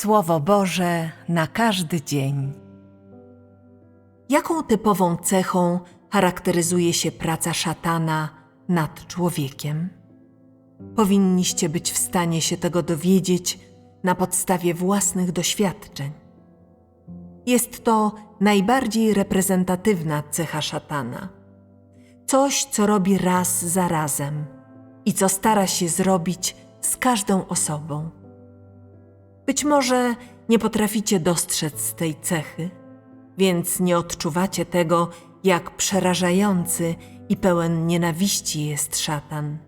Słowo Boże na każdy dzień. Jaką typową cechą charakteryzuje się praca szatana nad człowiekiem? Powinniście być w stanie się tego dowiedzieć na podstawie własnych doświadczeń. Jest to najbardziej reprezentatywna cecha szatana. Coś, co robi raz za razem i co stara się zrobić z każdą osobą. Być może nie potraficie dostrzec tej cechy, więc nie odczuwacie tego, jak przerażający i pełen nienawiści jest szatan.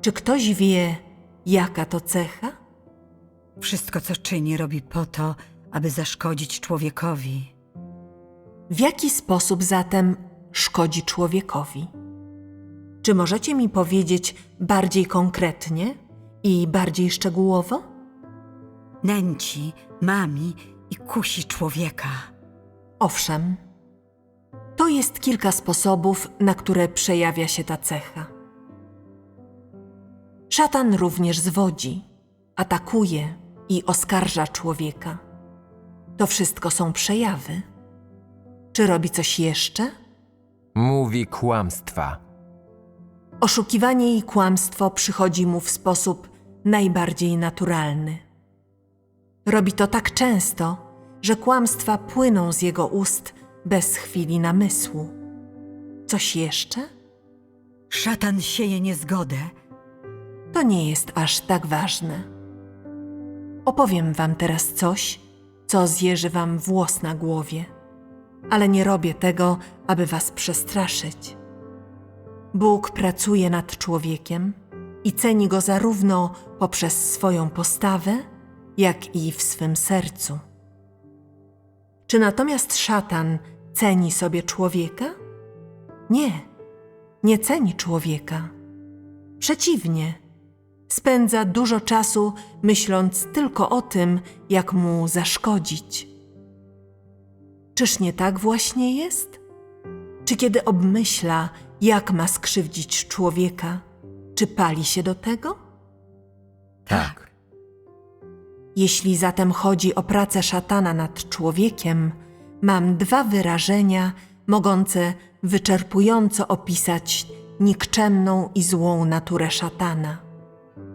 Czy ktoś wie, jaka to cecha? Wszystko, co czyni, robi po to, aby zaszkodzić człowiekowi. W jaki sposób zatem szkodzi człowiekowi? Czy możecie mi powiedzieć bardziej konkretnie i bardziej szczegółowo? Nęci, mami i kusi człowieka. Owszem, to jest kilka sposobów, na które przejawia się ta cecha. Szatan również zwodzi, atakuje i oskarża człowieka. To wszystko są przejawy. Czy robi coś jeszcze? Mówi kłamstwa. Oszukiwanie i kłamstwo przychodzi mu w sposób najbardziej naturalny. Robi to tak często, że kłamstwa płyną z jego ust bez chwili namysłu. Coś jeszcze? Szatan sieje niezgodę. To nie jest aż tak ważne. Opowiem wam teraz coś, co zjeży wam włos na głowie, ale nie robię tego, aby was przestraszyć. Bóg pracuje nad człowiekiem i ceni go zarówno poprzez swoją postawę, jak i w swym sercu. Czy natomiast szatan ceni sobie człowieka? Nie, nie ceni człowieka. Przeciwnie, spędza dużo czasu myśląc tylko o tym, jak mu zaszkodzić. Czyż nie tak właśnie jest? Czy kiedy obmyśla, jak ma skrzywdzić człowieka, czy pali się do tego? Tak. Jeśli zatem chodzi o pracę szatana nad człowiekiem, mam dwa wyrażenia mogące wyczerpująco opisać nikczemną i złą naturę szatana,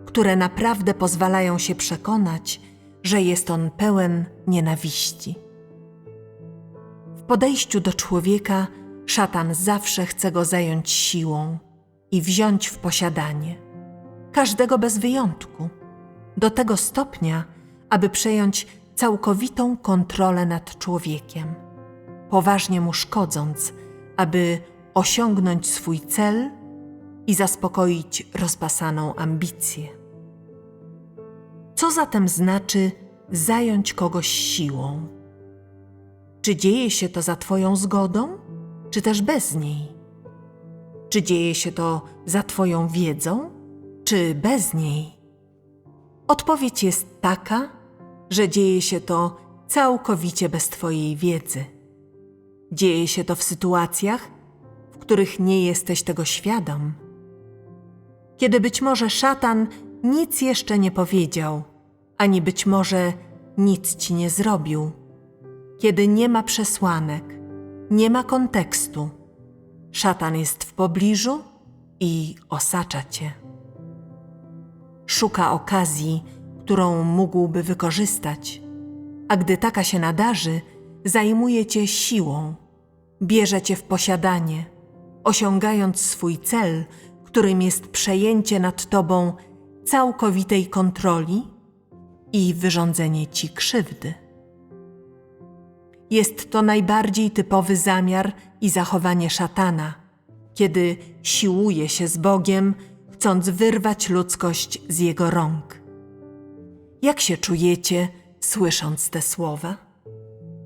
które naprawdę pozwalają się przekonać, że jest on pełen nienawiści. W podejściu do człowieka szatan zawsze chce go zająć siłą i wziąć w posiadanie. Każdego bez wyjątku. Do tego stopnia, aby przejąć całkowitą kontrolę nad człowiekiem, poważnie mu szkodząc, aby osiągnąć swój cel i zaspokoić rozpasaną ambicję. Co zatem znaczy zająć kogoś siłą? Czy dzieje się to za Twoją zgodą, czy też bez niej? Czy dzieje się to za Twoją wiedzą, czy bez niej? Odpowiedź jest taka, że dzieje się to całkowicie bez Twojej wiedzy. Dzieje się to w sytuacjach, w których nie jesteś tego świadom. Kiedy być może szatan nic jeszcze nie powiedział, ani być może nic ci nie zrobił. Kiedy nie ma przesłanek, nie ma kontekstu, szatan jest w pobliżu i osacza cię. Szuka okazji, którą mógłby wykorzystać, a gdy taka się nadarzy, zajmuje cię siłą, bierze cię w posiadanie, osiągając swój cel, którym jest przejęcie nad tobą całkowitej kontroli i wyrządzenie ci krzywdy. Jest to najbardziej typowy zamiar i zachowanie szatana, kiedy siłuje się z Bogiem, chcąc wyrwać ludzkość z jego rąk. Jak się czujecie, słysząc te słowa?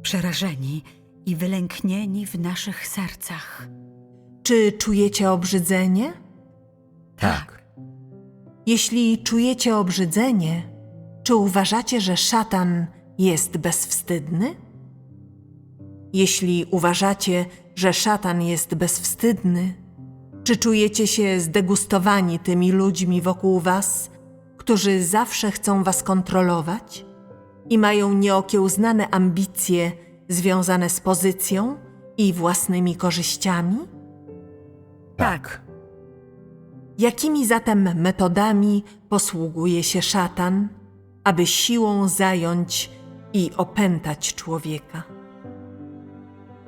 Przerażeni i wylęknieni w naszych sercach. Czy czujecie obrzydzenie? Tak. Jeśli czujecie obrzydzenie, czy uważacie, że szatan jest bezwstydny? Jeśli uważacie, że szatan jest bezwstydny, czy czujecie się zdegustowani tymi ludźmi wokół was, którzy zawsze chcą was kontrolować? i mają nieokiełznane ambicje związane z pozycją i własnymi korzyściami? Tak. Jakimi zatem metodami posługuje się szatan, aby siłą zająć i opętać człowieka?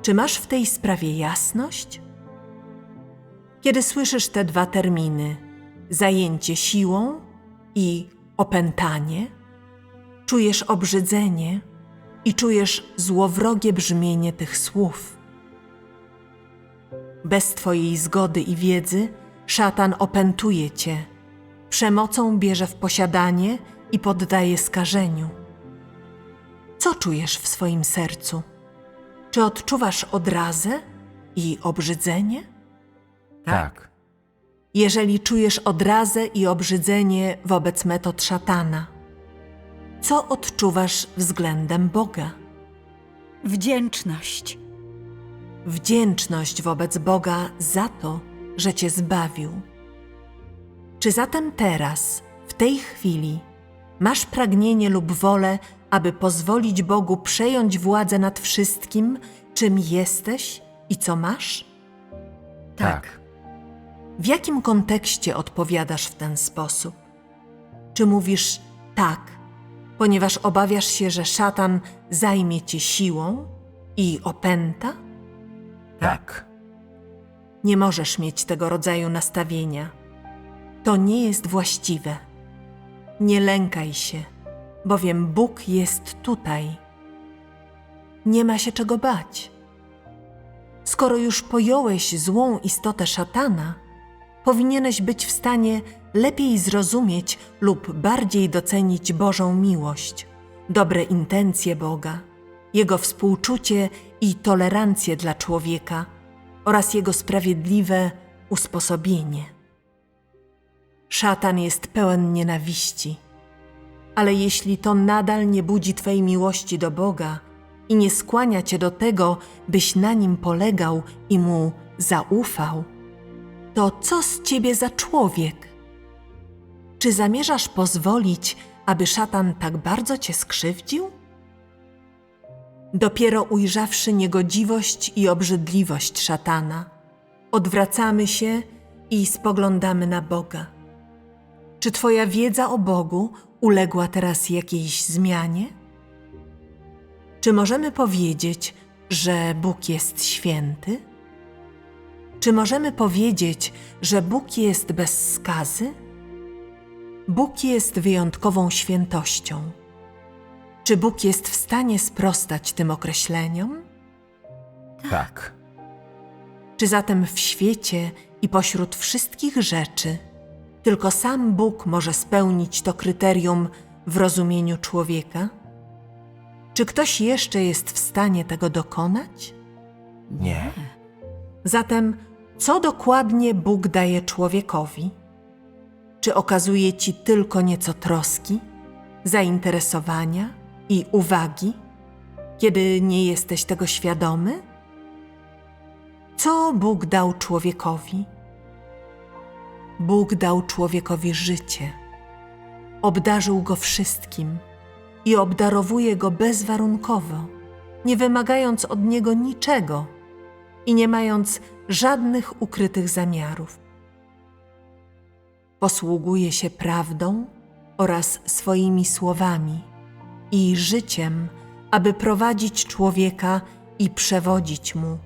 Czy masz w tej sprawie jasność? Kiedy słyszysz te dwa terminy zajęcie siłą i opętanie, czujesz obrzydzenie i czujesz złowrogie brzmienie tych słów. Bez Twojej zgody i wiedzy szatan opętuje Cię, przemocą bierze w posiadanie i poddaje skażeniu. Co czujesz w swoim sercu? Czy odczuwasz odrazę i obrzydzenie? Tak. Jeżeli czujesz odrazę i obrzydzenie wobec metod szatana, co odczuwasz względem Boga? Wdzięczność. wdzięczność wobec Boga za to, że Cię zbawił. Czy zatem teraz, w tej chwili, masz pragnienie lub wolę, aby pozwolić Bogu przejąć władzę nad wszystkim, czym jesteś i co masz? Tak. W jakim kontekście odpowiadasz w ten sposób? Czy mówisz tak, ponieważ obawiasz się, że szatan zajmie cię siłą i opęta? Tak. Nie możesz mieć tego rodzaju nastawienia. To nie jest właściwe. Nie lękaj się, bowiem Bóg jest tutaj. Nie ma się czego bać. Skoro już pojąłeś złą istotę szatana, powinieneś być w stanie lepiej zrozumieć lub bardziej docenić Bożą miłość, dobre intencje Boga, Jego współczucie i tolerancję dla człowieka oraz Jego sprawiedliwe usposobienie. Szatan jest pełen nienawiści, ale jeśli to nadal nie budzi Twej miłości do Boga i nie skłania Cię do tego, byś na nim polegał i mu zaufał, to co z ciebie za człowiek? Czy zamierzasz pozwolić, aby szatan tak bardzo cię skrzywdził? Dopiero ujrzawszy niegodziwość i obrzydliwość szatana, odwracamy się i spoglądamy na Boga. Czy Twoja wiedza o Bogu uległa teraz jakiejś zmianie? Czy możemy powiedzieć, że Bóg jest święty? Czy możemy powiedzieć, że Bóg jest bez skazy? Bóg jest wyjątkową świętością. Czy Bóg jest w stanie sprostać tym określeniom? Tak. Czy zatem w świecie i pośród wszystkich rzeczy tylko sam Bóg może spełnić to kryterium w rozumieniu człowieka? Czy ktoś jeszcze jest w stanie tego dokonać? Nie. Zatem, co dokładnie Bóg daje człowiekowi? Czy okazuje ci tylko nieco troski, zainteresowania i uwagi, kiedy nie jesteś tego świadomy? Co Bóg dał człowiekowi? Bóg dał człowiekowi życie, obdarzył go wszystkim i obdarowuje go bezwarunkowo, nie wymagając od niego niczego i nie mając żadnych ukrytych zamiarów. Posługuje się prawdą oraz swoimi słowami i życiem, aby prowadzić człowieka i przewodzić mu,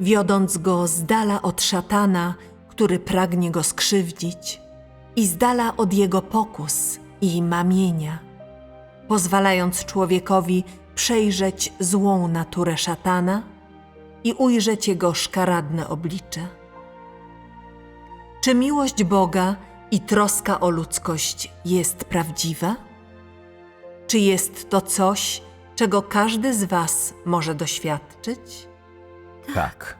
wiodąc go z dala od szatana, który pragnie go skrzywdzić, i z dala od jego pokus i mamienia, pozwalając człowiekowi przejrzeć złą naturę szatana i ujrzeć jego szkaradne oblicze. Czy miłość Boga i troska o ludzkość jest prawdziwa? Czy jest to coś, czego każdy z Was może doświadczyć? Tak.